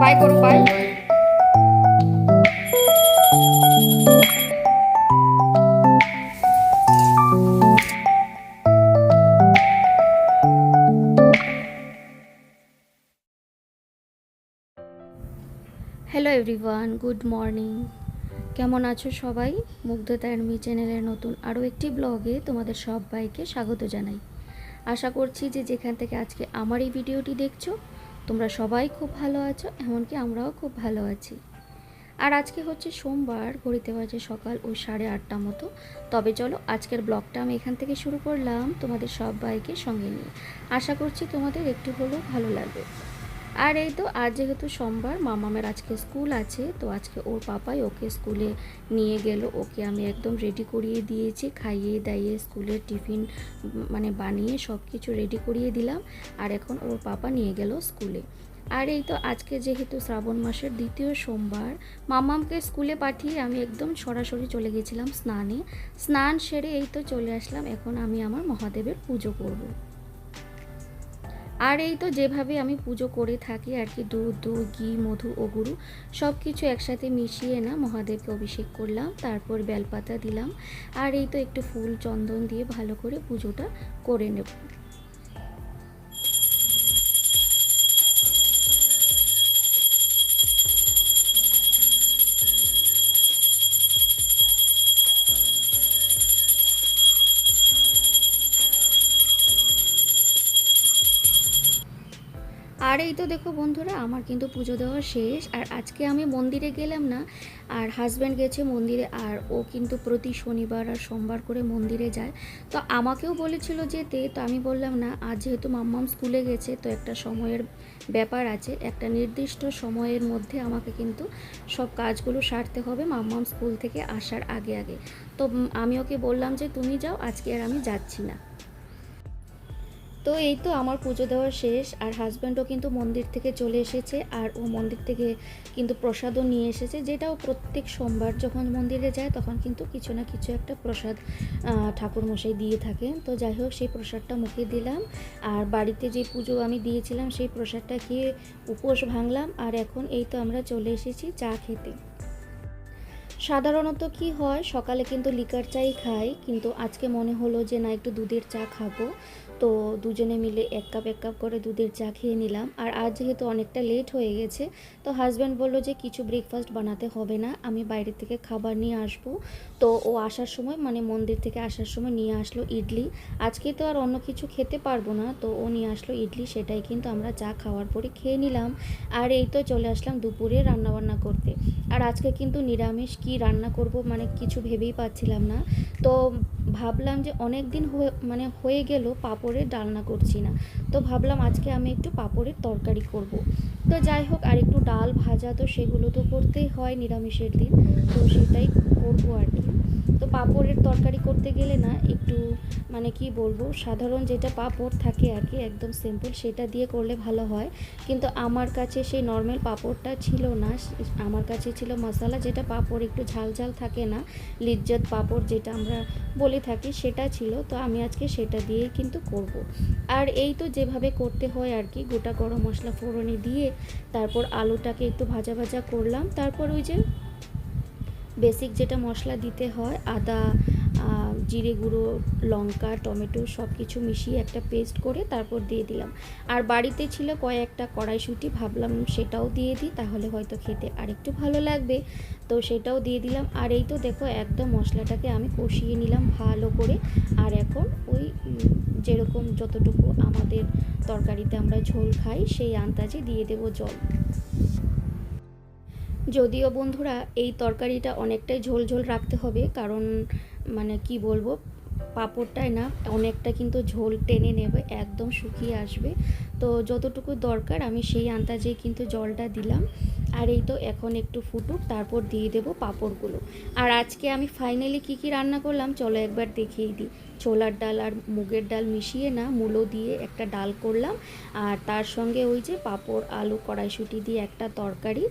By করো, bye. Hello everyone good morning কেমন আছো সবাই? মুগ্ধতা মি চ্যানেলের নতুন আরও একটি ব্লগে তোমাদের সবাইকে স্বাগত জানাই। আশা করছি যে যেখান থেকে আজকে আমার এই ভিডিওটি দেখছ তোমরা সবাই খুব ভালো আছো, এমনকি আমরাও খুব ভালো আছি। আর আজকে হচ্ছে সোমবার ঘড়িতে বাজে সকাল ওই সাড়ে আটটা মতো। তবে চলো, আজকের ব্লগটা আমি এখান থেকে শুরু করলাম তোমাদের সব বাইকের সঙ্গে নিয়ে। আশা করছি তোমাদের একটু হলেও ভালো লাগবে। আর এই তো আজ যেহেতু সোমবার মামামের আজকে স্কুল আছে, তো আজকে ওর পাপাই ওকে স্কুলে নিয়ে গেল। ওকে আমি একদম রেডি করিয়ে দিয়েছি, খাইয়ে দাইয়ে স্কুলের টিফিন মানে বানিয়ে সব কিছু রেডি করিয়ে দিলাম। আর এখন ওর পাপা নিয়ে গেল স্কুলে। আর এই তো আজকে যেহেতু শ্রাবণ মাসের দ্বিতীয় সোমবার মামামকে স্কুলে পাঠিয়ে আমি একদম সরাসরি চলে গেছিলাম স্নানে। স্নান সেরে এই তো চলে আসলাম, এখন আমি আমার মহাদেবের পুজো করব। আর এই তো যেভাবে আমি পুজো করে থাকি আর কি, দুধ দুধ, ঘি, মধু ও গুরু সব কিছু একসাথে মিশিয়ে না মহাদেবকে অভিষেক করলাম, তারপর বেলপাতা দিলাম, আর এই তো একটু ফুল চন্দন দিয়ে ভালো করে পুজোটা করে নেব। আর এই তো দেখো বন্ধুরা, আমার কিন্তু পুজো দেওয়া শেষ। আর আজকে আমি মন্দিরে গেলাম না, আর হাজব্যান্ড গেছে মন্দিরে, আর ও কিন্তু প্রতি শনিবার আর সোমবার করে মন্দিরে যায়। তো আমাকেও বলেছিল যেতে, তো আমি বললাম না, আজ যেহেতু মাম্মাম স্কুলে গেছে, তো একটা সময়ের ব্যাপার আছে। একটা নির্দিষ্ট সময়ের মধ্যে আমাকে কিন্তু সব কাজগুলো সারতে হবে মাম্মাম স্কুল থেকে আসার আগে আগে। তো আমি ওকে বললাম যে, তুমি যাও, আজকে আর আমি যাচ্ছি না। তো এই তো আমার পুজো দেওয়া শেষ, আর হাজব্যান্ডও কিন্তু মন্দির থেকে চলে এসেছে, আর ও মন্দির থেকে কিন্তু প্রসাদও নিয়ে এসেছে যেটাও প্রত্যেক সোমবার যখন মন্দিরে যায় তখন কিন্তু কিছু না কিছু একটা প্রসাদ ঠাকুর মশাই দিয়ে থাকে। তো যাই হোক, সেই প্রসাদটা মুখে দিলাম, আর বাড়িতে যে পুজো আমি দিয়েছিলাম সেই প্রসাদটা খেয়ে উপোস ভাঙলাম, আর এখন এই তো আমরা চলে এসেছি চা খেতে। সাধারণত কি হয়, সকালে কিন্তু লিকার চাই খাই, কিন্তু আজকে মনে হলো যে না একটু দুধের চা খাব। তো দুজনে মিলে এক কাপ এক কাপ করে দুধের চা খেয়ে নিলাম। আর আজ যেহেতু অনেকটা লেট হয়ে গেছে, তো হাজব্যান্ড বলল যে কিছু ব্রেকফাস্ট বানাতে হবে না, আমি বাইরে থেকে খাবার নিয়ে আসব। তো ও আসার সময় মানে মন্দির থেকে আসার সময় নিয়ে আসলো ইডলি। আজকে তো আর অন্য কিছু খেতে পারব না, তো ও নিয়ে আসলো ইডলি, সেটাই কিন্তু আমরা চা খাওয়ার পরে খেয়ে নিলাম। আর এই তো চলে আসলাম দুপুরে রান্নাবান্না করতে। আর আজকে কিন্তু নিরামিষ, কি রান্না করব মানে কিছু ভেবেই পাচ্ছিলাম না। তো ভাবলাম যে অনেক দিন হয়ে মানে হয়ে গেল পাপড়ের ডালনা করছি না। তো ভাবলাম আজকে আমি একটু পাপড়ের তরকারি করব। তো যাই হোক, আর একটু ডাল ভাজা তো সেগুলো তো করতেই হয় নিরামিষের দিন। তো সেটাই করব আর কি। তো পাঁপড়ের তরকারি করতে গেলে না একটু মানে কি বলব, সাধারণ যেটা পাঁপড় থাকে আর কি, একদম সিম্পল সেটা দিয়ে করলে ভালো হয় কিন্তু আমার কাছে সেই নর্মাল পাঁপড়টা ছিল না, আমার কাছে ছিল মশলা যেটা পাঁপড় একটু ঝাল ঝাল থাকে না, লিজ্জত পাঁপড় যেটা আমরা বলে থাকি সেটা ছিল, তো আমি আজকে সেটা দিয়েই কিন্তু করব। আর এই তো যেভাবে করতে হয় আর কি, গোটা গরম মশলা ফোড়নে দিয়ে তারপর আলুটাকে একটু ভাজা ভাজা করলাম, তারপর ওই যে বেসিক যেটা মশলা দিতে হয়, আদা জিরে গুঁড়ো, লঙ্কা, টমেটো সব কিছু মিশিয়ে একটা পেস্ট করে তারপর দিয়ে দিলাম। আর বাড়িতে ছিল কয়েকটা কড়াইশুঁটি, ভাবলাম সেটাও দিয়ে দিই, তাহলে হয়তো খেতে আরেকটু ভালো লাগবে। তো সেটাও দিয়ে দিলাম। আর এই তো দেখো একদম মশলাটাকে আমি কষিয়ে নিলাম ভালো করে। আর এখন ওই যেরকম যতটুকু আমাদের তরকারিতে আমরা ঝোল খাই, সেই আন্দাজে দিয়ে দেবো জল। যদিও বন্ধুরা, এই তরকারিটা অনেকটাই ঝোল ঝোল রাখতে হবে, কারণ মানে কি বলব, পাঁপড়টায় না অনেকটা কিন্তু ঝোল টেনে নেবে, একদম শুকিয়ে আসবে। তো যতটুকু দরকার, আমি সেই আন্দাজেই কিন্তু জলটা দিলাম। আর এই তো এখন একটু ফুটুক, তারপর দিয়ে দেবো পাঁপড়গুলো। আর আজকে আমি ফাইনালি কি কি রান্না করলাম, চলো একবার দেখিয়ে দিই। ছোলার ডাল আর মুগের ডাল মিশিয়ে না, মূলো দিয়ে একটা ডাল করলাম। আর তার সঙ্গে ওই যে পাঁপড়, আলু, কড়াইশুঁটি দিয়ে একটা তরকারি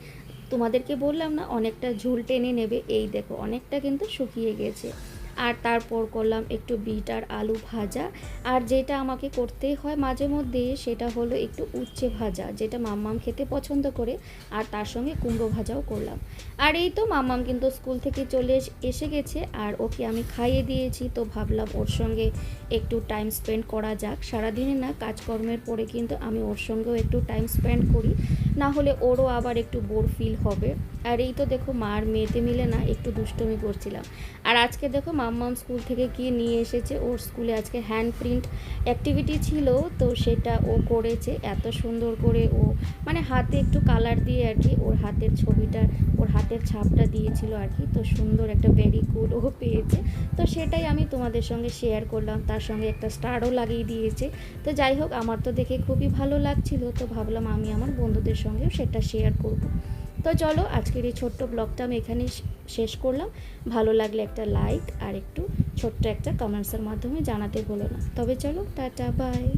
তোমাদেরকে বললাম না, অনেকটা ঝোল টেনে নেবে। এই দেখো, অনেকটা কিন্তু শুকিয়ে গেছে। আর তারপর করলাম একটু বিট আর আলু ভাজা। আর যেটা আমাকে করতে হয় মাঝে মধ্যে, সেটা হলো একটু উচ্ছে ভাজা, যেটা মাম্মাম খেতে পছন্দ করে। আর তার সঙ্গে কুমড়ো ভাজাও করলাম। আর এই তো মাম্মাম কিন্তু স্কুল থেকে চলে এস- গেছে, আর ওকে আমি খাইয়ে দিয়েছি। তো ভাবলাম ওর সঙ্গে একটু টাইম স্পেন্ড করা যাক। সারাদিনে না কাজকর্মের পরে কিন্তু আমি ওর সঙ্গেও একটু টাইম স্পেন্ড করি। না হলে ওরও আবার একটু বোর ফিল হবে। আর এই তো দেখো মার মেয়েতে মিলে না একটু দুষ্টমি করছিলাম। আর আজকে দেখো মাম্মাম স্কুল থেকে কি নিয়ে এসেছে। ওর স্কুলে আজকে হ্যান্ড প্রিন্ট অ্যাক্টিভিটি ছিল, তো সেটা ও করেছে। এত সুন্দর করে ও মানে হাতে একটু কালার দিয়ে আর কি, ওর হাতের ছবিটা, ওর হাতের ছাপটা দিয়েছিল আর কি। তো সুন্দর একটা ভেরি গুড ও পেয়েছে। তো সেটাই আমি তোমাদের সঙ্গে শেয়ার করলাম। তার সঙ্গে একটা স্টারও লাগিয়ে দিয়েছে। তো যাই হোক, আমার তো দেখে খুবই ভালো লাগছিল। তো ভাবলাম আমি আমার বন্ধুদের সঙ্গেও সেটা শেয়ার করব। তো চলো, আজকের এই ছোট্ট ব্লগটা আমি এখানেই শে- শেষ করলাম। ভালো লাগলে একটা লাইক আর একটু ছোট্ট একটা কমেন্টসের মাধ্যমে জানাতে ভুলো না। তবে চলো, টাটা বাই